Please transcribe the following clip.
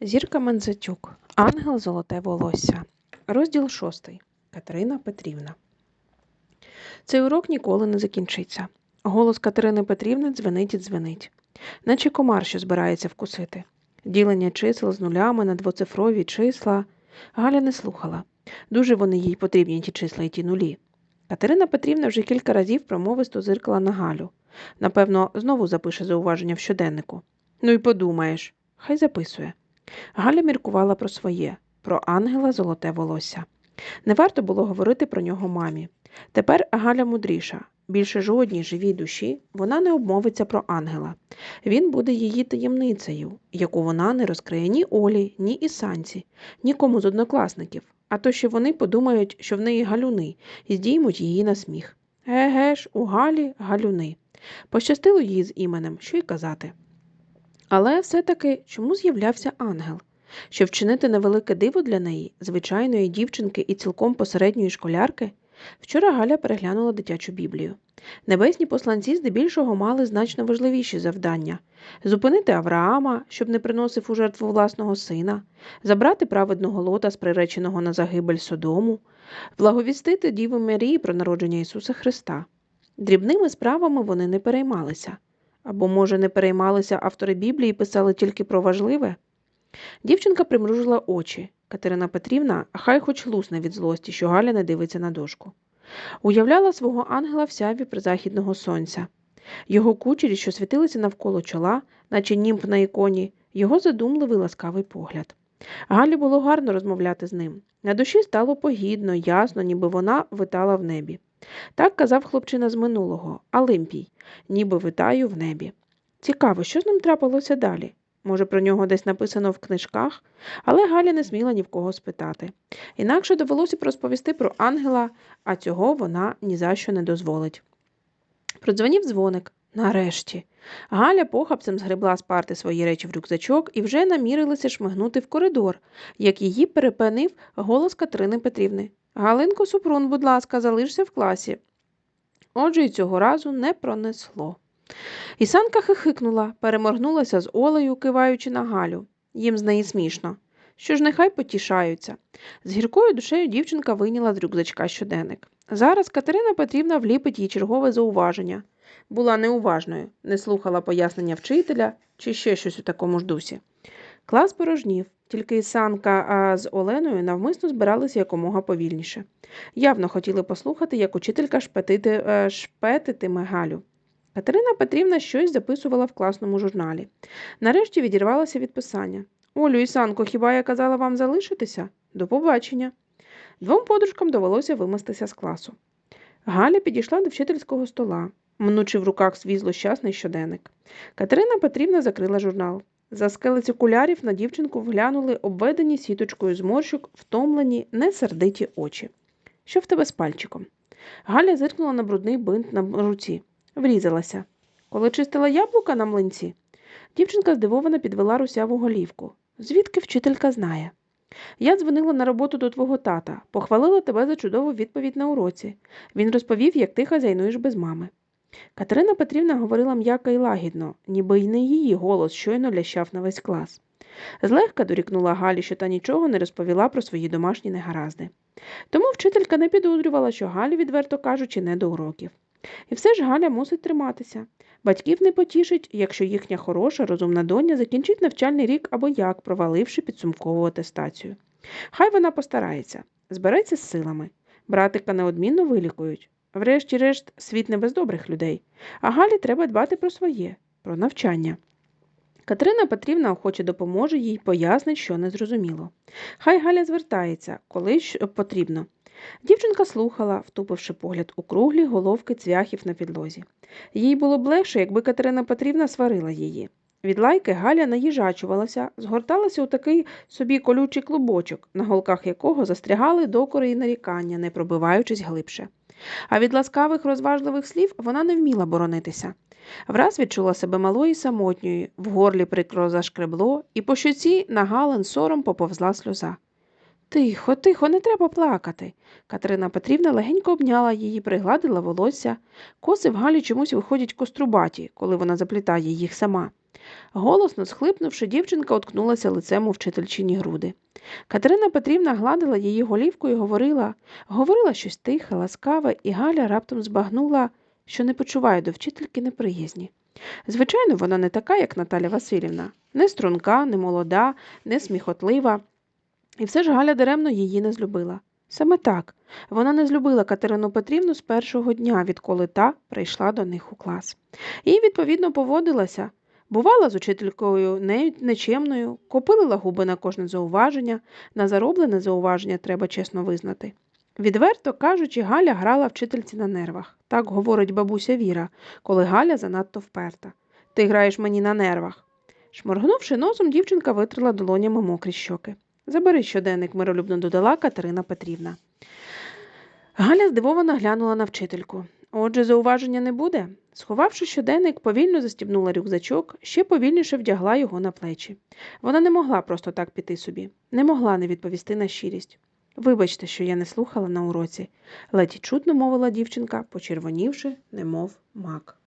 Зірка Мензатюк. Ангел Золоте волосся. Розділ шостий. Катерина Петрівна. Цей урок ніколи не закінчиться. Голос Катерини Петрівни дзвенить і дзвенить, наче комар, що збирається вкусити. Ділення чисел з нулями на двоцифрові числа. Галя не слухала. Дуже вони їй потрібні ті числа і ті нулі. Катерина Петрівна вже кілька разів промовисто зиркала на Галю. Напевно, знову запише зауваження в щоденнику. Ну і подумаєш, хай записує. Галя міркувала про своє, про ангела золоте волосся. Не варто було говорити про нього мамі. Тепер Галя мудріша. Більше жодній живій душі вона не обмовиться про ангела. Він буде її таємницею, яку вона не розкриє ні Олі, ні Ісанці, нікому з однокласників, а то ще вони подумають, що в неї галюни, і здіймуть її на сміх. Еге ж, у Галі галюни. Пощастило їй з іменем, що й казати. Але все-таки чому з'являвся ангел? Щоб вчинити невелике диво для неї, звичайної дівчинки і цілком посередньої школярки? Вчора Галя переглянула дитячу біблію. Небесні посланці здебільшого мали значно важливіші завдання зупинити Авраама, щоб не приносив у жертву власного сина, забрати праведного лота з приреченого на загибель Содому, благовістити Діву Марії про народження Ісуса Христа. Дрібними справами вони не переймалися. Або, може, не переймалися автори Біблії і писали тільки про важливе? Дівчинка примружила очі. Катерина Петрівна, хай хоч лусне від злості, що Галя не дивиться на дошку. Уявляла свого ангела в сяві призахідного сонця. Його кучері, що світилися навколо чола, наче німб на іконі, його задумливий ласкавий погляд. Галі було гарно розмовляти з ним. На душі стало погідно, ясно, ніби вона витала в небі. Так казав хлопчина з минулого, Олимпій, ніби витаю в небі. Цікаво, що з ним трапилося далі? Може, про нього десь написано в книжках, але Галя не сміла ні в кого спитати. Інакше довелося б розповісти про ангела, а цього вона ні за що не дозволить. Продзвонів дзвоник. Нарешті. Галя похапцем згребла з парти свої речі в рюкзачок і вже намірилася шмигнути в коридор, як її перепинив голос Катерини Петрівни. Галинко Супрун, будь ласка, залишся в класі. Отже, й цього разу не пронесло. Ісанка хихикнула, переморгнулася з Олею, киваючи на Галю. Їм з неї смішно. Що ж, нехай потішаються. З гіркою душею дівчинка вийняла з рюкзачка щоденник. Зараз Катерина Петрівна вліпить їй чергове зауваження. Була неуважною, не слухала пояснення вчителя чи ще щось у такому ж дусі. Клас порожнів, тільки Ісанка з Оленою навмисно збиралися якомога повільніше. Явно хотіли послухати, як учителька шпетити, е, шпетитиме Галю. Катерина Петрівна щось записувала в класному журналі. Нарешті відірвалася від писання. Олю і Санко, хіба я казала вам залишитися? До побачення. Двом подружкам довелося вимастися з класу. Галя підійшла до вчительського стола, мнучи в руках свій злощасний щоденник. Катерина Петрівна закрила журнал. За скелець окулярів на дівчинку вглянули обведені сіточкою зморщок, втомлені, несердиті очі. Що в тебе з пальчиком? Галя зиркнула на брудний бинт на руці, врізалася. Коли чистила яблука на млинці, дівчинка здивовано підвела русяву голівку. Звідки вчителька знає? Я дзвонила на роботу до твого тата, похвалила тебе за чудову відповідь на уроці. Він розповів, як ти хазяйнуєш без мами. Катерина Петрівна говорила м'яко і лагідно, ніби й не її голос щойно лящав на весь клас. Злегка дорікнула Галі, що та нічого не розповіла про свої домашні негаразди. Тому вчителька не підозрювала, що Галі, відверто кажучи, не до уроків. І все ж Галя мусить триматися. Батьків не потішить, якщо їхня хороша, розумна доня закінчить навчальний рік або як, проваливши підсумкову атестацію. Хай вона постарається, збереться з силами. Братика неодмінно вилікують. Врешті-решт, світ не без добрих людей, а Галі треба дбати про своє, про навчання. Катерина Петрівна охоче допоможе їй, пояснить, що не зрозуміло. Хай Галя звертається, коли потрібно. Дівчинка слухала, втупивши погляд у круглі головки цвяхів на підлозі. Їй було б легше, якби Катерина Петрівна сварила її. Від лайки Галя наїжачувалася, згорталася у такий собі колючий клубочок, на голках якого застрягали докори і нарікання, не пробиваючись глибше. А від ласкавих розважливих слів вона не вміла боронитися. Враз відчула себе малою і самотньою, в горлі прикро зашкребло, і по щоці на гален сором поповзла сльоза. Тихо, тихо, не треба плакати. Катерина Петрівна легенько обняла її, пригладила волосся. Коси в Галі чомусь виходять кострубаті, коли вона заплітає їх сама. Голосно схлипнувши, дівчинка уткнулася лицем у вчительчині груди. Катерина Петрівна гладила її голівку і говорила, говорила щось тихе, ласкаве, і Галя раптом збагнула, що не почуває до вчительки неприязні. Звичайно, вона не така, як Наталя Васильівна, не струнка, не молода, не сміхотлива. І все ж Галя даремно її не злюбила. Саме так, вона не злюбила Катерину Петрівну з першого дня, відколи та прийшла до них у клас. І, відповідно, поводилася. Бувала з учителькою не- нечемною, копилила губи на кожне зауваження, на зароблене зауваження треба чесно визнати. Відверто кажучи, Галя грала вчительці на нервах. Так говорить бабуся Віра, коли Галя занадто вперта. Ти граєш мені на нервах. Шморгнувши носом, дівчинка витрила долонями мокрі щоки. Забери щоденник, миролюбно додала Катерина Петрівна. Галя здивовано глянула на вчительку. Отже, зауваження не буде. Сховавши щоденник, повільно застібнула рюкзачок, ще повільніше вдягла його на плечі. Вона не могла просто так піти собі, не могла не відповісти на щирість. Вибачте, що я не слухала на уроці, ледь чутно мовила дівчинка, почервонівши, немов мак.